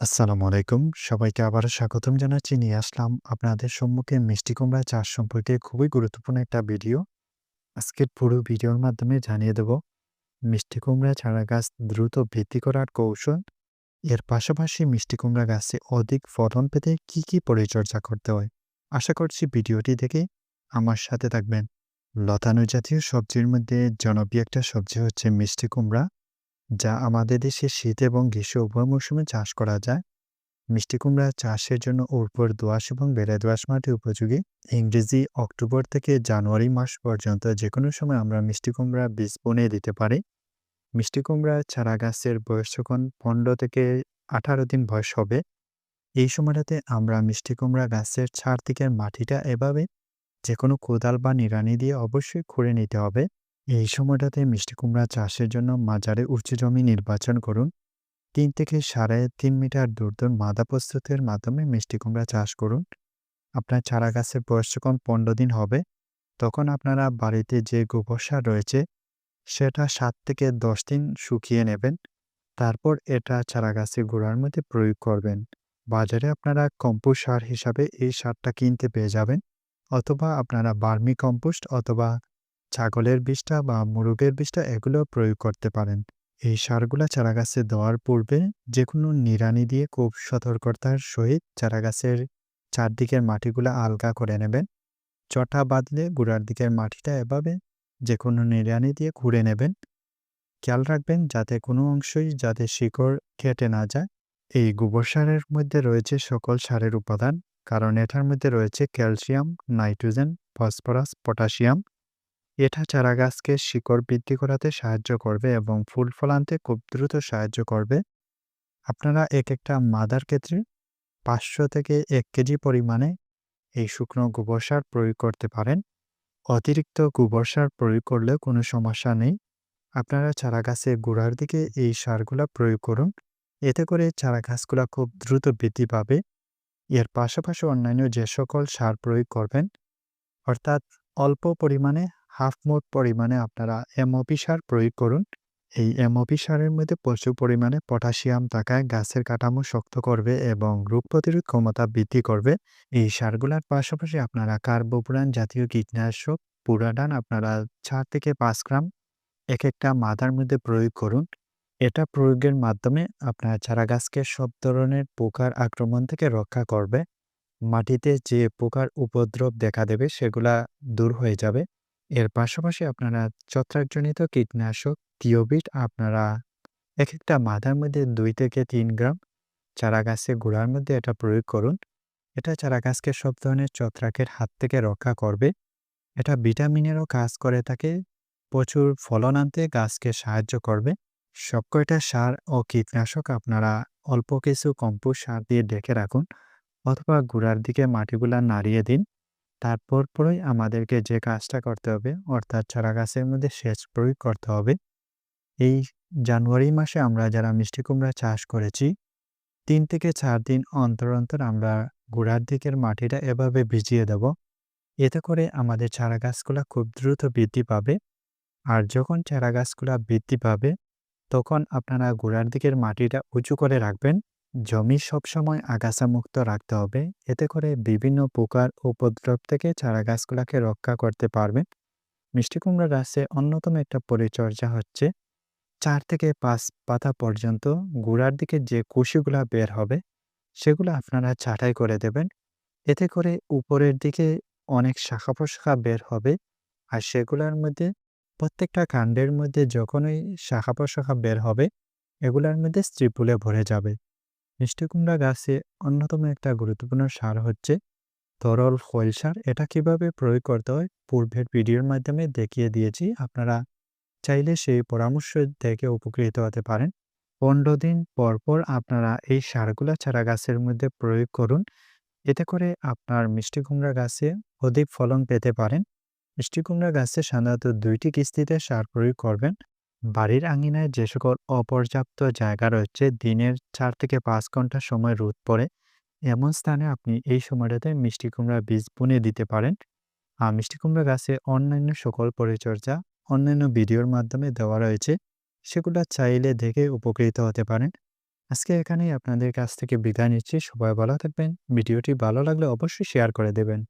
আসসালামু আলাইকুম। সবাইকে আবারও স্বাগতম জানাচ্ছি। নিয়ে আসলাম আপনাদের সম্মুখে মিষ্টি কুমড়া চাষ সম্পর্কে খুবই গুরুত্বপূর্ণ একটা ভিডিও। আজকের পুরো ভিডিওর মাধ্যমে জানিয়ে দেব মিষ্টি কুমড়া চারা গাছ দ্রুত বৃদ্ধি করার কৌশল। এর পাশাপাশি মিষ্টি কুমড়া গাছে অধিক ফলন পেতে কি, কি পরিচর্যা করতে হয়। আশা করছি ভিডিওটি দেখে আমার সাথে থাকবেন। লতানো জাতীয় সবজির মধ্যে জনপ্রিয় একটা সবজি হচ্ছে মিষ্টি কুমড়া। যা আমাদের দেশে শীত এবং গ্রীষ্ম উভয় মৌসুমে চাষ করা যায়। মিষ্টি কুমড়া চাষের জন্য উর্বর দোআঁশ এবং বেড়ে দোআঁশ মাটি উপযোগী। ইংরেজি অক্টোবর থেকে জানুয়ারি মাস পর্যন্ত যে কোনো সময় আমরা মিষ্টি কুমড়া বীজ বনে দিতে পারি। মিষ্টি কুমড়া চারা গাছের বয়স যখন পনেরো থেকে আঠারো দিন বয়স হবে, এই সময়টাতে আমরা মিষ্টি কুমড়া গাছের ছাড় থেকে মাটিটা এভাবে যে কোনো কোদাল বা নিড়ানি দিয়ে অবশ্যই খুঁড়ে নিতে হবে। এই সময়টাতে মিষ্টি কুমড়া চাষের জন্য মাজারে উঁচু জমি নির্বাচন করুন। তিন থেকে সাড়ে তিন মিটার দূর দূর মাদা প্রস্তুতের মাধ্যমে মিষ্টি কুমড়া চাষ করুন। আপনার চারা গাছের বয়স যখন পনেরো দিন হবে, তখন আপনারা বাড়িতে যে গোবর সার রয়েছে, সেটা সাত থেকে দশ দিন শুকিয়ে নেবেন। তারপর এটা চারা গাছের গোড়ার মধ্যে প্রয়োগ করবেন। বাজারে আপনারা কম্পোস্ট সার হিসাবে এই সারটা কিনতে পেয়ে যাবেন। অথবা আপনারা বার্মি কম্পোস্ট অথবা ছাগলের বিষটা বা মুরগের বিষটা এগুলো প্রয়োগ করতে পারেন। এই সারগুলা চারাগাছে দেওয়ার পূর্বে যে কোনো নিড়ানি দিয়ে খুব সতর্কতার সহিত চারাগাছের চারদিকের মাটিগুলা আলগা করে নেবেন। চটা বাঁধলে গোড়ার দিকের মাটিটা এভাবে যে কোনো নিড়ানি দিয়ে ঘুরে নেবেন। খেয়াল রাখবেন যাতে কোনো অংশই যাতে শিকড় কেটে না যায়। এই গোবর সারের মধ্যে রয়েছে সকল সারের উপাদান, কারণ এটার মধ্যে রয়েছে ক্যালসিয়াম, নাইট্রোজেন, ফসফরাস, পটাশিয়াম এটা চারা গাছকে শিকড় বৃদ্ধি করাতে সাহায্য করবে এবং ফুল ফলানতে খুব দ্রুত সাহায্য করবে। আপনারা এক একটা মাদার ক্ষেত্রে পাঁচশো থেকে এক কেজি পরিমাণে এই শুকনো গোবর সার প্রয়োগ করতে পারেন। অতিরিক্ত গোবর সার প্রয়োগ করলে কোনো সমস্যা নেই। আপনারা চারা গাছের গোড়ার দিকে এই সারগুলা প্রয়োগ করুন। এতে করে চারা গাছগুলা খুব দ্রুত বৃদ্ধি পাবে। এর পাশাপাশি অন্যান্য যে সকল সার প্রয়োগ করবেন, অর্থাৎ অল্প পরিমাণে হাফ মোট পরিমাণে আপনারা এমওপি সার প্রয়োগ করুন। এই এমওপি সারের মধ্যে প্রচুর পরিমাণে পটাশিয়াম থাকায় গাছের কাঠামো শক্ত করবে এবং রোগ প্রতিরোধ ক্ষমতা বৃদ্ধি করবে। এই সারগুলার পাশাপাশি আপনারা কার্বোপুরান জাতীয় কীটনাশক পুরাডান আপনারা চার থেকে পাঁচ গ্রাম এক একটা মাথার মধ্যে প্রয়োগ করুন। এটা প্রয়োগের মাধ্যমে আপনার চারা গাছকে সব ধরনের পোকার আক্রমণ থেকে রক্ষা করবে। মাটিতে যে পোকার উপদ্রব দেখা দেবে সেগুলা দূর হয়ে যাবে। এর পাশাপাশি আপনারা ছত্রাকজনিত কীটনাশক থিওবিট আপনারা এক একটা মাথার মধ্যে দুই থেকে তিন গ্রাম চারা গাছের গোড়ার মধ্যে এটা প্রয়োগ করুন। এটা চারা গাছকে সব ধরনের ছত্রাকের হাত থেকে রক্ষা করবে। এটা ভিটামিনেরও কাজ করে থাকে, প্রচুর ফলন আনতে গাছকে সাহায্য করবে। সব কয়টা সার ও কীটনাশক আপনারা অল্প কিছু কম্পোস্ট সার দিয়ে ডেকে রাখুন অথবা গোড়ার দিকে মাটিগুলা নাড়িয়ে দিন। তারপর পরেই আমাদেরকে যে কাজটা করতে হবে, অর্থাৎ চারা গাছের মধ্যে সেচ প্রয়োগ করতে হবে। এই জানুয়ারি মাসে আমরা যারা মিষ্টি কুমড়া চাষ করেছি, তিন থেকে চার দিন অন্তর অন্তর আমরা গোড়ার দিকের মাটিটা এভাবে ভিজিয়ে দেব। এতে করে আমাদের চারা গাছগুলা খুব দ্রুত বৃদ্ধি পাবে। আর যখন চারা গাছগুলা বৃদ্ধি পাবে, তখন আপনারা গোড়ার দিকের মাটিটা উঁচু করে রাখবেন। জমি সবসময় আগাছা মুক্ত রাখতে হবে। এতে করে বিভিন্ন পোকার উপদ্রব থেকে চারা গাছগুলাকে রক্ষা করতে পারবেন মিষ্টি কুমড়া গাছে অন্যতম একটা পরিচর্যা হচ্ছে চার থেকে পাঁচ পাতা পর্যন্ত গোড়ার দিকে যে কুশিগুলা বের হবে, সেগুলো আপনারা ছাঁটাই করে দেবেন। এতে করে উপরের দিকে অনেক শাখা প্রশাখা বের হবে আর সেগুলোর মধ্যে প্রত্যেকটা কাণ্ডের মধ্যে যখনই শাখা প্রশাখা বের হবে, এগুলার মধ্যে স্ত্রীপুলে ভরে যাবে। মিষ্টি কুমড়া গাছে অন্যতম একটা গুরুত্বপূর্ণ সার হচ্ছে তরল খৈল সার। এটা কীভাবে প্রয়োগ করতে হয় পূর্বের ভিডিওর মাধ্যমে দেখিয়ে দিয়েছি। আপনারা চাইলে সেই পরামর্শ থেকে উপকৃত হতে পারেন। পনেরো দিন পর পর আপনারা এই সারগুলা চারা গাছের মধ্যে প্রয়োগ করুন। এতে করে আপনার মিষ্টি কুমড়া গাছে অধিক ফলন পেতে পারেন। মিষ্টি কুমড়া গাছে সাধারণত দুইটি কিস্তিতে সার প্রয়োগ করবেন। বাড়ির আঙিনায় যে সকল অপর্যাপ্ত জায়গা রয়েছে, দিনের চার থেকে পাঁচ ঘণ্টা সময় রোদ পড়ে, এমন স্থানে আপনি এই সময়টাতে মিষ্টি কুমড়া বীজ বুনে দিতে পারেন আর মিষ্টি কুমড়া গাছে অন্যান্য সকল পরিচর্যা, অন্যান্য ভিডিওর মাধ্যমে দেওয়া রয়েছে সেগুলো চাইলে দেখে উপকৃত হতে পারেন আজকে এখানেই আপনাদের কাছ থেকে বিদায় নিচ্ছি। সবাই ভালো থাকবেন। ভিডিওটি ভালো লাগলে অবশ্যই শেয়ার করে দেবেন।